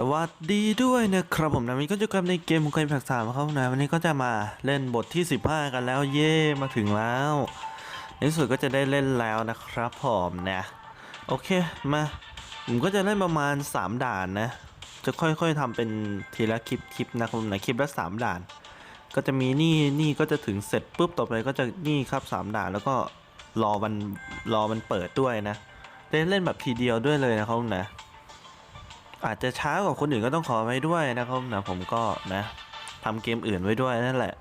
สวัสดีด้วยนะครับผมนะวันนี้ก็จะกลับในเกมของเกมแพ็กสามครับนะวันนี้ก็จะมาเล่นบทที่ 15 กันแล้วเย่มาถึงแล้วในสุดก็จะได้เล่นแล้วนะครับผมนะโอเคมาผมก็จะเล่นประมาณ 3 ด่านนะ จะค่อยๆทำเป็นทีละคลิปคลิปนะครับนะคลิปละ3ด่าน ก็จะมีนี่นี่ก็จะถึงเสร็จปุ๊บต่อไปก็จะนี่ครับ 3 ด่านแล้วก็รอมันรอมันเปิดด้วยนะได้เล่นแบบทีเดียวด้วยเลยนะครับนะ อาจจะช้ากว่าคนอื่นก็ต้องขอไว้ด้วยนะครับนะผมก็นะทำเกมอื่นไว้ด้วยนั่นแหละ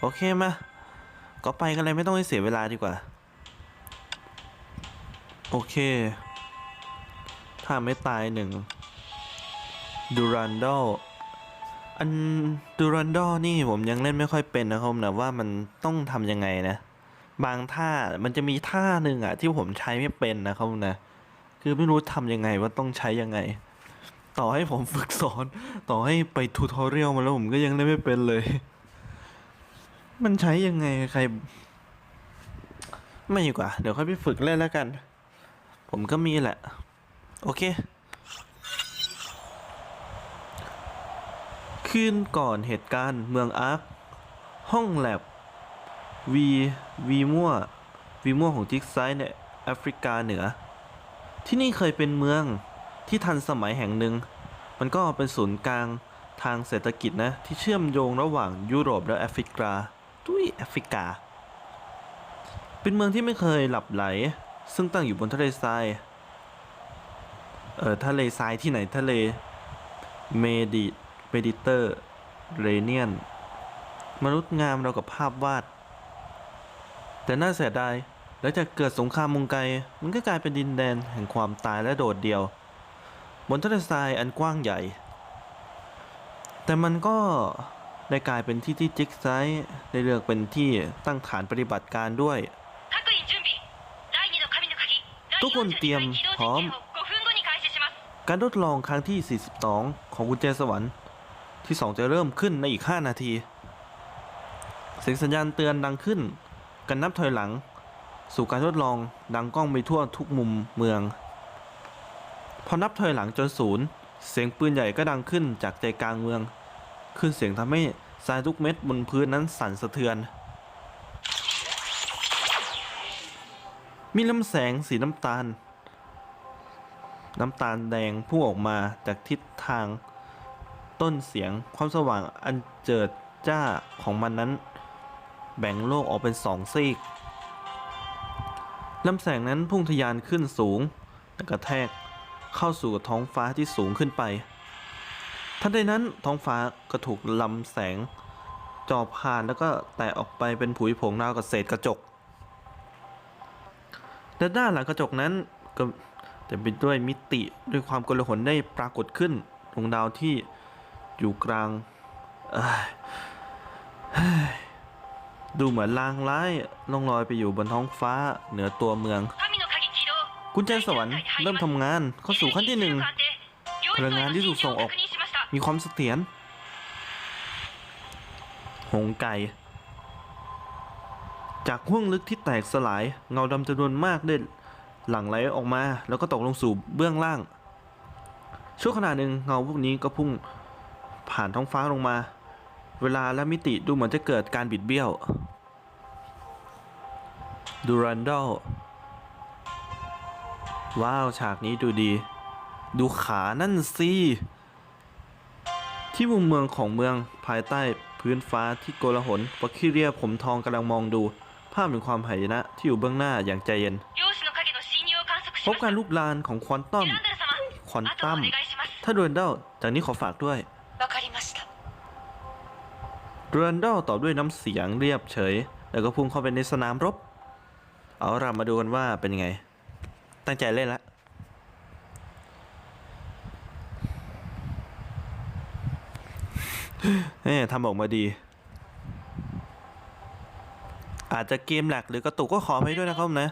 โอเคมาก็ไปกันเลยไม่ต้องให้เสียเวลาดีกว่า โอเค ถ้าไม่ตายหนึ่งดูรันดอลอันดูรันดอลนี่ผมยังเล่นไม่ค่อยเป็นนะครับนะว่ามันต้องทำยังไงนะ บางท่ามันจะมีท่าหนึ่งอะที่ผมใช้ไม่เป็นนะครับนะ คือไม่รู้ทำยังไงว่าต้องใช้ยังไง ต่อให้ผมฝึกสอน ต่อให้ไปทูทอเรียลมาแล้วผมก็ยังเล่นไม่เป็นเลย มันใช้ยังไงใคร ไม่ดีกว่า เดี๋ยวค่อยไปฝึกเล่นแล้วกัน ผมก็มีแหละ โอเค คืนก่อนเหตุการณ์เมืองอาร์คห้องแลบวีวีมั่ววีมั่วของจิกไซด์ในแอฟริกาเหนือ ที่นี่เคยเป็นเมืองที่ทันสมัยแห่งหนึ่ง มันก็เป็นศูนย์กลางทางเศรษฐกิจนะ ที่เชื่อมโยงระหว่างยุโรปและแอฟริกาตุ้ยแอฟริกา เป็นเมืองที่ไม่เคยหลับไหล ซึ่งตั้งอยู่บนทะเลทราย เออทะเลทรายที่ไหนทะเลเมดิเมดิเตอร์เรเนียน มนุษย์งามเรากับภาพวาด แต่น่าเสียดายหลังจากเกิดสงครามมุงไกมันก็กลายเป็นดินแดนแห่งความตายและโดดเดี่ยว บนทะเลทรายอันกว้างใหญ่ แต่มันก็ได้กลายเป็นที่ที่จิ๊กไซส์ได้เลือกเป็นที่ตั้งฐานปฏิบัติการด้วย ทุกคนเตรียมพร้อม การทดลองครั้งที่ 42 ของกุญแจสวรรค์ ที่ 2 จะเริ่มขึ้นในอีก 5 นาที เสียงสัญญาณเตือนดังขึ้น กันนับถอยหลัง สู่การทดลองดังกล้องไปทั่วทุกมุมเมือง อนับถอยหลังจนศูนย์เสียงปืนใหญ่ก็ดังขึ้นจากใจกลางเมือง ขึ้นเสียงทำให้ทรายทุกเม็ดบนพื้นนั้นสั่นสะเทือน มีลำแสงสีน้ำตาล น้ำตาลแดงพุ่งออกมาจากทิศทาง ต้นเสียงความสว่างอันเจิดจ้าของมันนั้น แบ่งโลกออกเป็นสองซีกลำแสงนั้นพุ่งทะยานขึ้นสูงและกระแทก เข้าสู่ท้องฟ้าที่สูงขึ้นไป ทันใดนั้นท้องฟ้าก็ถูกลำแสงจอผ่านแล้วก็แตกออกไปเป็นผุยผงราวกับเศษกระจกและด้านหลังกระจกนั้นก็แต่เป็นด้วยมิติด้วยความกลหนได้ปรากฏขึ้นดวงดาวที่อยู่กลางดูเหมือนลางร้ายล่องลอยไปอยู่บนท้องฟ้าเหนือตัวเมือง คุณแจนสวรรค์เริ่มทำงานเข้าสู่ขั้นที่หนึ่งพลังงานที่ถูกส่งออก มีความเสถียรหงไก่ จากห้วงลึกที่แตกสลาย เงาดำจำนวนมากเด่นหลังไหลออกมาแล้วก็ตกลงสู่เบื้องล่าง ช่วงขณะหนึ่งเงาพวกนี้ก็พุ่งผ่านท้องฟ้าลงมา เวลาและมิติดูเหมือนจะเกิดการบิดเบี้ยว ดูรันดอล ว้าว ฉากนี้ดูดี ดูขานั่นสิที่มุมเมืองของเมืองภายใต้พื้นฟ้าที่โกลาหลวัคิเรียผมทองกำลังมองดู ภาพแห่งความหายนะที่อยู่เบื้องหน้าอย่างใจเย็น พบการลุกลานของควอนตัมควอนตัมถ้าโดนเด้าจากนี้ขอฝากด้วยเรนดอลตอบด้วยน้ำเสียงเรียบเฉย แล้วก็พุ่งเข้าไปในสนามรบ เอาเรามาดูกันว่าเป็นไง ตั้งใจเล่นละเฮ้ทำออกมาดี อาจจะเกมแหลกหรือกระตุกก็ขอให้ด้วยนะครับนะ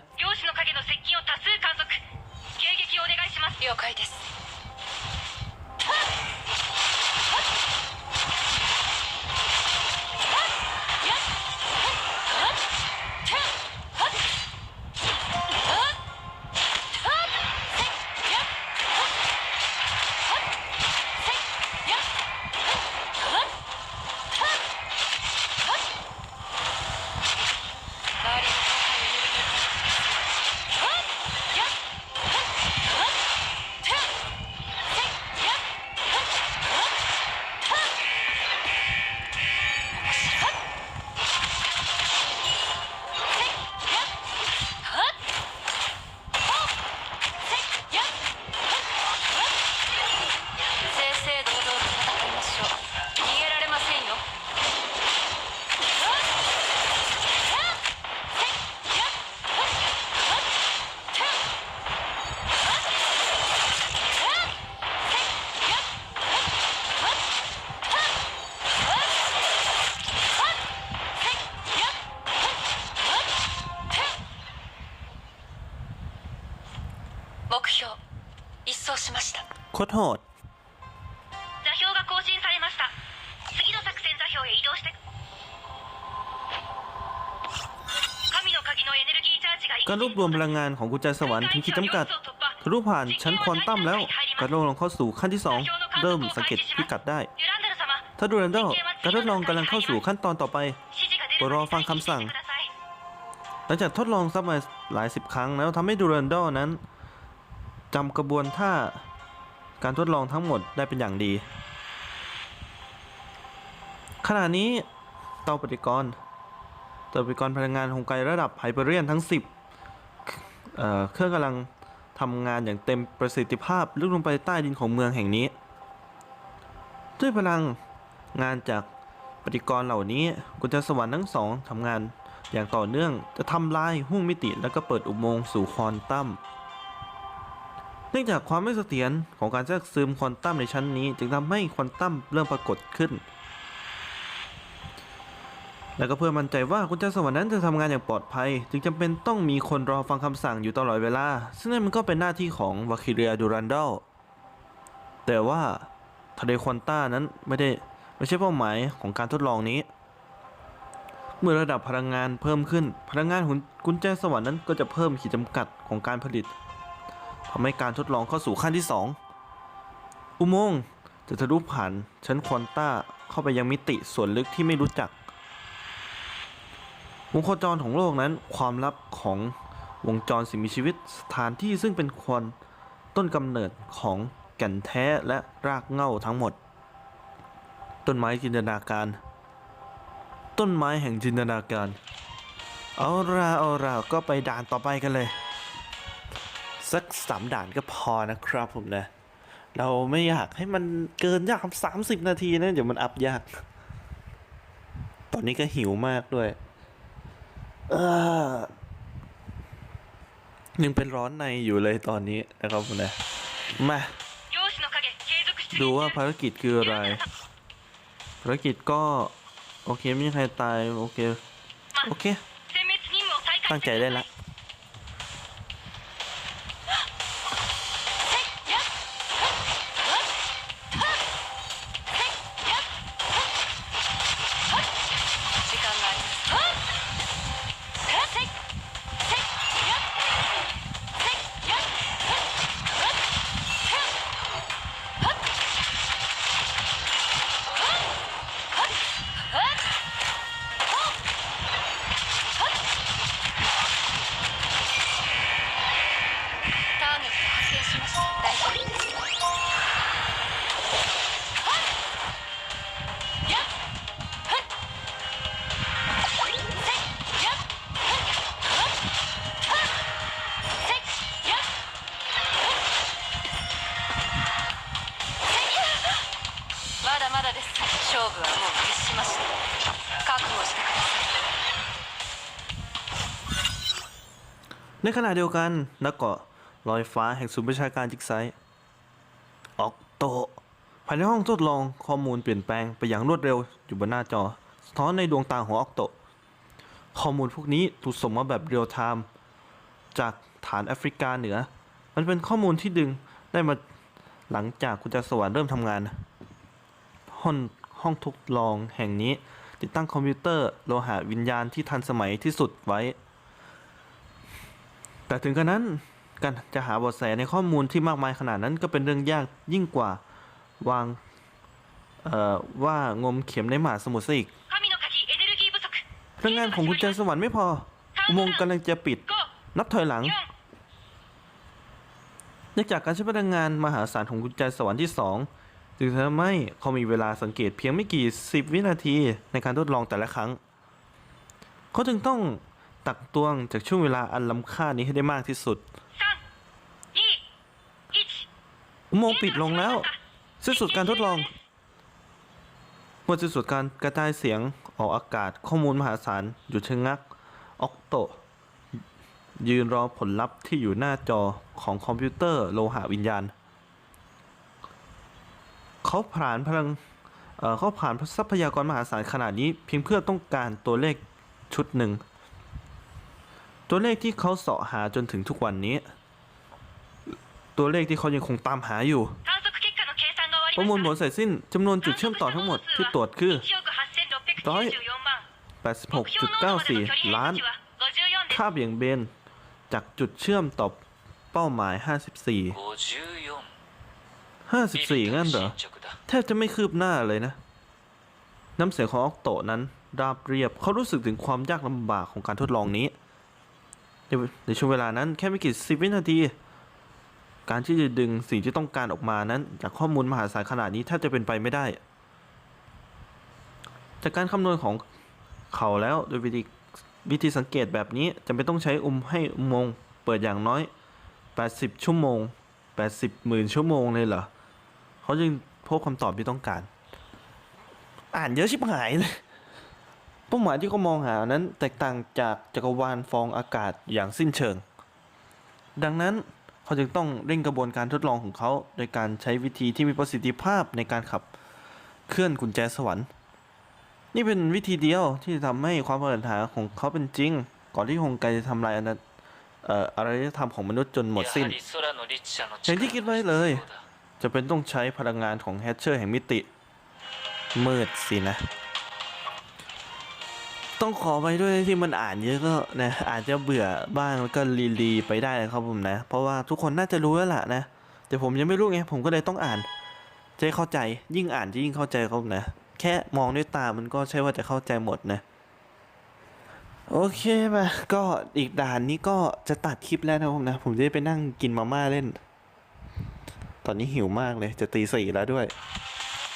คตรโหด 座標が更新されました次の作戦座標へ移動して神の鍵のエネルギーチャージが一気 การรวบรวมพลังงานของกุญแจสวรรค์ถึงขีดจำกัด ทะลุผ่านชั้นควอนตัมแล้ว การทดลองเข้าสู่ขั้นที่ 2 เริ่มสังเกตพิกัดได้ デュランダル様 ถ้าดูแลนดอลการทดลองกำลังเข้าสู่ขั้นตอนต่อไป 指示が出るรอฟังคำสั่ง หลังจากทดลองซ้ำมาหลายสิบครั้งแล้วทำให้ดูแลนดอลนั้นจำกระบวนท่า การทดลองทั้งหมดได้เป็นอย่างดี ขณะนี้เตาปฏิกรณ์เตาปฏิกรณ์พลังงานของไกลระดับไฮเปอร์เรียนทั้ง 10เเครื่องกำลังทำงานอย่างเต็มประสิทธิภาพลึกลงไปใต้ดินของเมืองแห่งนี้ ด้วยพลังงานจากปฏิกรณ์เหล่านี้กุญแจสวรรค์ทั้งสองทำงานอย่างต่อเนื่องจะทำลายห้วงมิติแล้วก็เปิดอุโมงค์สู่คอนตัม เนื่องจากความไม่เสถียรของการแทรกซึมควอนตัมในชั้นนี้ จึงทำให้ควอนตัมเริ่มปรากฏขึ้น แล้วก็เพื่อมั่นใจว่ากุญแจสวรรค์นั้นจะทำงานอย่างปลอดภัย จึงจำเป็นต้องมีคนรอฟังคำสั่งอยู่ตลอดเวลา ซึ่งนั่นมันก็เป็นหน้าที่ของวาคิเรียดูรันดอลแต่ว่าทะเลควอนต้านั้นไม่ได้ไม่ใช่เป้าหมายของการทดลองนี้ เมื่อระดับพลังงานเพิ่มขึ้น พลังงานของกุญแจสวรรค์นั้นก็จะเพิ่มขีดจำกัดของการผลิต ทำให้การทดลองเข้าสู่ขั้นที่ 2 อุโมงค์จะทะลุผ่านชั้นควอนต้าเข้าไปยังมิติส่วนลึกที่ไม่รู้จัก วงโคจรของโลกนั้น ความลับของวงจรสิ่งมีชีวิตสถานที่ซึ่งเป็นควรต้นกำเนิดของแก่นแท้และรากเหง้าทั้งหมด ต้นไม้จินตนาการ ต้นไม้แห่งจินตนาการ เอาราเอาราก็ไปด่านต่อไปกันเลย สักสามด่านก็พอนะครับผมนะ เราไม่อยากให้มันเกินยากสามสิบนาทีนะเดี๋ยวมันอัพยาก ตอนนี้ก็หิวมากด้วย เออยังเป็นร้อนในอยู่เลยตอนนี้นะครับผมนะมาดูว่าภารกิจคืออะไร ภารกิจก็ โอเคไม่มีใครตาย โอเค โอเค ตั้งใจได้ละ まだまだです勝負はもう決しました覚悟してください ในขณะเดียวกันนักเกาะลอยฟ้าแห่งศูนย์ประชาการจิกไซต์ออกโตภายในห้องทดลองข้อมูลเปลี่ยนแปลงไปอย่างรวดเร็วอยู่บนหน้าจอ สะท้อนในดวงตาของออกโต ข้อมูลพวกนี้ถูกส่งมาแบบเรียลไทม์จากฐานแอฟริกาเหนือ มันเป็นข้อมูลที่ดึงได้มาหลังจากกุญแจสวรรค์เริ่มทำงาน ห้องห้องทดลองแห่งนี้ ติดตั้งคอมพิวเตอร์โลหะวิญญาณที่ทันสมัยที่สุดไว้ แต่ถึงกระนั้นการจะหาเบาะแสในข้อมูลที่มากมายขนาดนั้นก็เป็นเรื่องยากยิ่งกว่าวางว่างมเข็มในหมาสมุทรซะอีกพลังงานของกุญแจสวรรค์ไม่พอ อุโมงค์กำลังจะปิด นับถอยหลังเนื่องจากการใช้พลังงานมหาศาลของกุญแจสวรรค์ที่สอง จึงทำให้เขามีเวลาสังเกตเพียงไม่กี่สิบวินาทีในการทดลองแต่ละครั้ง เขาจึงต้องตักตวงจากช่วงเวลาอันล้ำค่านี้ให้ได้มากที่สุดอุโมงค์ปิดลงแล้ว สิ้นสุดการทดลองเมื่อสิ้นสุดการกระจายเสียงออกอากาศข้อมูลมหาศาลหยุดชะงัก ออกโต ยืนรอผลลัพธ์ที่อยู่หน้าจอของคอมพิวเตอร์โลหะวิญญาณ เขาผ่านพลังเขาผ่านทรัพยากรมหาศาลขนาดนี้เพียงเพื่อต้องการตัวเลขชุดหนึ่ง ตัวเลขที่เขาเสาะหาจนถึงทุกวันนี้ ตัวเลขที่เขายังคงตามหาอยู่ ประมวลผลเสร็จสิ้นจำนวนจุดเชื่อมต่อทั้งหมดที่ตรวจคือ86.94ล้านค่าเบี่ยงเบนจากจุดเชื่อมต่อเป้าหมาย 54 54งั้นเหรอ แทบจะไม่คืบหน้าเลยนะ น้ำเสียงของออกโตะนั้น ราบเรียบเขารู้สึกถึงความยากลำบากของการทดลองนี้ในในช่วงเวลานั้นแค่ไม่กี่สิบวินาที การที่จะดึงสิ่งที่ต้องการออกมานั้น จากข้อมูลมหาศาลขนาดนี้แทบจะเป็นไปไม่ได้ จากการคำนวณของเขาแล้วโดยวิธีวิธีสังเกตแบบนี้จำเป็นต้องใช้อุมให้อุโมงเปิดอย่างน้อย 80 ชั่วโมง 80หมื่นชั่วโมงเลยเหรอ เขาจึงพบคำตอบที่ต้องการ อ่านเยอะชิบหายเลยเป้าหมายที่เขามองหานั้นแตกต่างจากจักรวาลฟองอากาศอย่างสิ้นเชิง ดังนั้นเขาจึงต้องเร่งกระบวนการทดลองของเขา โดยการใช้วิธีที่มีประสิทธิภาพในการขับเคลื่อนกุญแจสวรรค์ นี่เป็นวิธีเดียวที่จะทำให้ความปรารถนาของเขาเป็นจริง ก่อนที่ฮงไกจะทำลายอนาอารยธรรมของมนุษย์จนหมดสิ้นอย่างที่คิดไว้เลย จะเป็นต้องใช้พลังงานของแฮชเชอร์แห่งมิติ มืดสินะ ต้องขอไปด้วยที่มันอ่านเยอะก็นะอาจจะเบื่อบ้างแล้วก็รีรีไปได้นะครับผมนะ เพราะว่าทุกคนน่าจะรู้แล้วล่ะนะ แต่ผมยังไม่รู้ไงผมก็เลยต้องอ่านจะได้เข้าใจยิ่งอ่านจะยิ่งเข้าใจครับผมนะ แค่มองด้วยตามันก็ใช่ว่าจะเข้าใจหมดนะโอเคป่ะก็อีกด่านนี้ก็จะตัดคลิปแล้วนะผมนะ ผมจะได้ไปนั่งกินมาม่าเล่น ตอนนี้หิวมากเลย จะตีสี่แล้วด้วย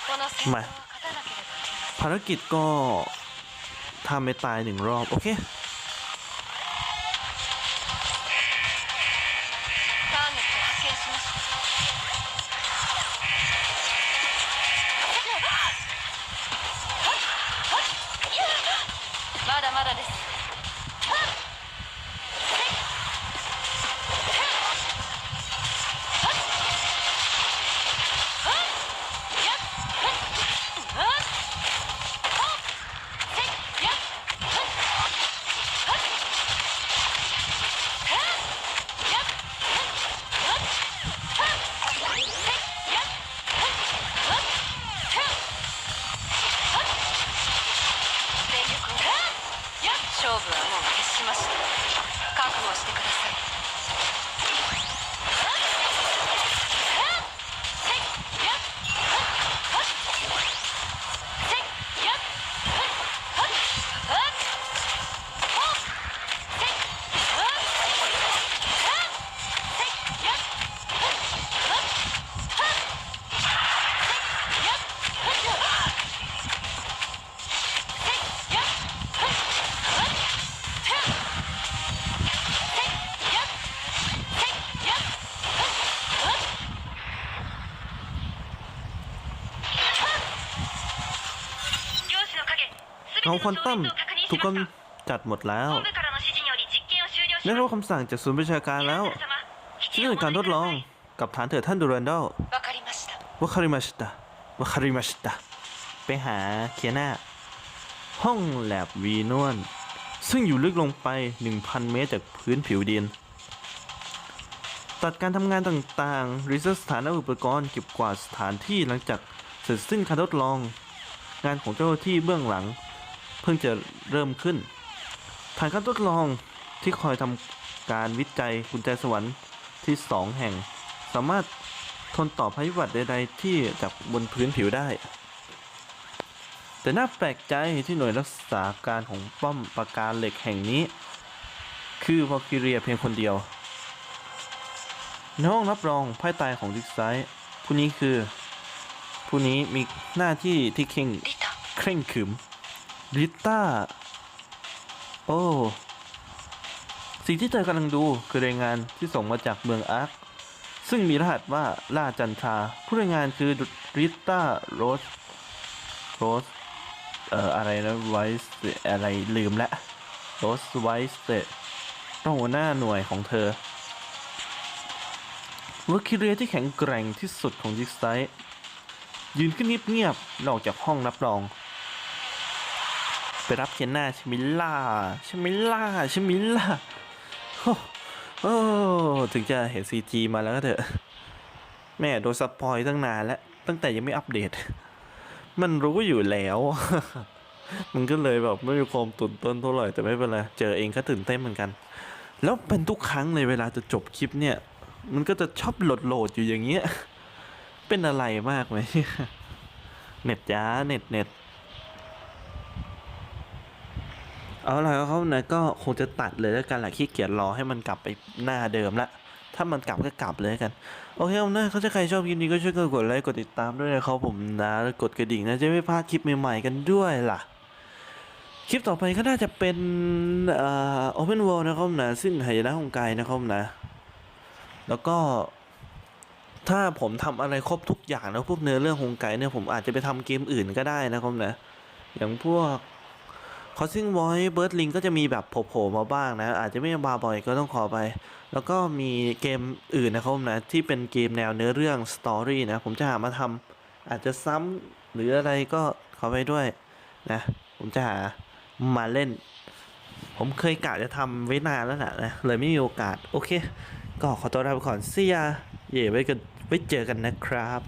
この戦闘を勝たなければいけません ภารกิจก็ทำไปตายหนึ่งรอบ โอเค ターゲット発見しましたまだまだです น้องควอนตัมถูกกำจัดหมดแล้วได้รับคำสั่งจากศูนย์ประชาการแล้วชื่อการทดลองกับฐานเถิดท่านดูรันดอลวาคาริมาชิตะวาคาริมาชิตะไปหาเคียนาห้องแลบวีนวน ซึ่งอยู่ลึกลงไป 1,000 เมตรจากพื้นผิวดิน ตัดการทำงานต่างๆ รีเซ็ตสถานอุปกรณ์เก็บกวาดสถานที่หลังจากเสร็จสิ้นการทดลอง งานของเจ้าหน้าที่เบื้องหลัง เพิ่งจะเริ่มขึ้นฐานการทดลองที่คอยทำการวิจัยกุญแจสวรรค์ที่สองแห่ง สามารถทนต่อภัยพิบัติใดๆ ที่จากบนพื้นผิวได้ แต่น่าแปลกใจที่หน่วยรักษาการของป้อมปราการเหล็กแห่งนี้ คือวอลคิเรียเพียงคนเดียว ในห้องรับรองไพ่ตายของดิกไซผู้นี้คือ ผู้นี้มีหน้าที่ที่เข่งเคร่งขึม ริต้า โอ้ สิ่งที่เธอกำลังดูคือรายงานที่ส่งมาจากเมืองอาร์ค ซึ่งมีรหัสว่าล่าจันทรา ผู้รายงานคือริต้าโรส โรส เอ่อ อะไรนะไวส์อะไรลืมละโรสไวส์เตต้องหัวหน้าหน่วยของเธอวอร์คิเรียที่แข็งแกร่งที่สุดของดิสไซยืนขึ้นเงียบๆนอกจากห้องรับรอง ไปรับเคนหน้าใช่มิล่าใช่มิล่าใช่มิล่าโอ้โอ้ถึงจะเห็นซีจีมาแล้วก็เถอะ แม่โดนสปอยตั้งนานแล้ว ตั้งแต่ยังไม่อัปเดต มันรู้อยู่แล้ว มันก็เลยแบบไม่มีความตื่นเต้นเท่าไหร่แต่ไม่เป็นไร เจอเองก็ตื่นเต้นเหมือนกัน แล้วเป็นทุกครั้งเลยเวลาจะจบคลิปเนี่ย มันก็จะชอบโหลดโหลดอยู่อย่างเงี้ย เป็นอะไรมากไหมเน็ตจ้าเน็ตเน็ต เอาล่ะครับนะก็คงจะตัดเลยแล้วกันแหละขี้เกียจรอให้มันกลับไปหน้าเดิมละถ้ามันกลับก็กลับเลยกัน โอเคเอาหน้าเขาจะใครชอบคลิปนี้ก็ช่วยกดไลค์กดติดตามด้วยนะครับผมนะแล้วกดกระดิ่งนะจะไม่พลาดคลิปใหม่ๆกันด้วยล่ะคลิปต่อไปก็น่าจะเป็นเอ่อ Open World นะครับนะซึ่งหายนะของกายนะครับนะ แล้วก็ ถ้าผมทำอะไรครบทุกอย่างแล้วพวกเนื้อเรื่องของไก่เนี่ยผมอาจจะไปทำเกมอื่นก็ได้นะครับนะ อย่างพวก คอสซิ่งไวเบิร์ดลิงก็จะมีแบบโผล่ๆมาบ้างนะ อาจจะไม่มาบ่อยก็ต้องขอไป แล้วก็มีเกมอื่นนะครับนะ ที่เป็นเกมแนวเนื้อเรื่องสตอรี่นะ ผมจะหามาทำอาจจะซ้ำหรืออะไรก็ขอไปด้วยนะ ผมจะหามาเล่น ผมเคยกะจะทำไว้นานแล้วนะนะเลยไม่มีโอกาส โอเค ก็ขอตัวลาไปก่อนเสียเย่ไว้กันไว้เจอกันนะครับ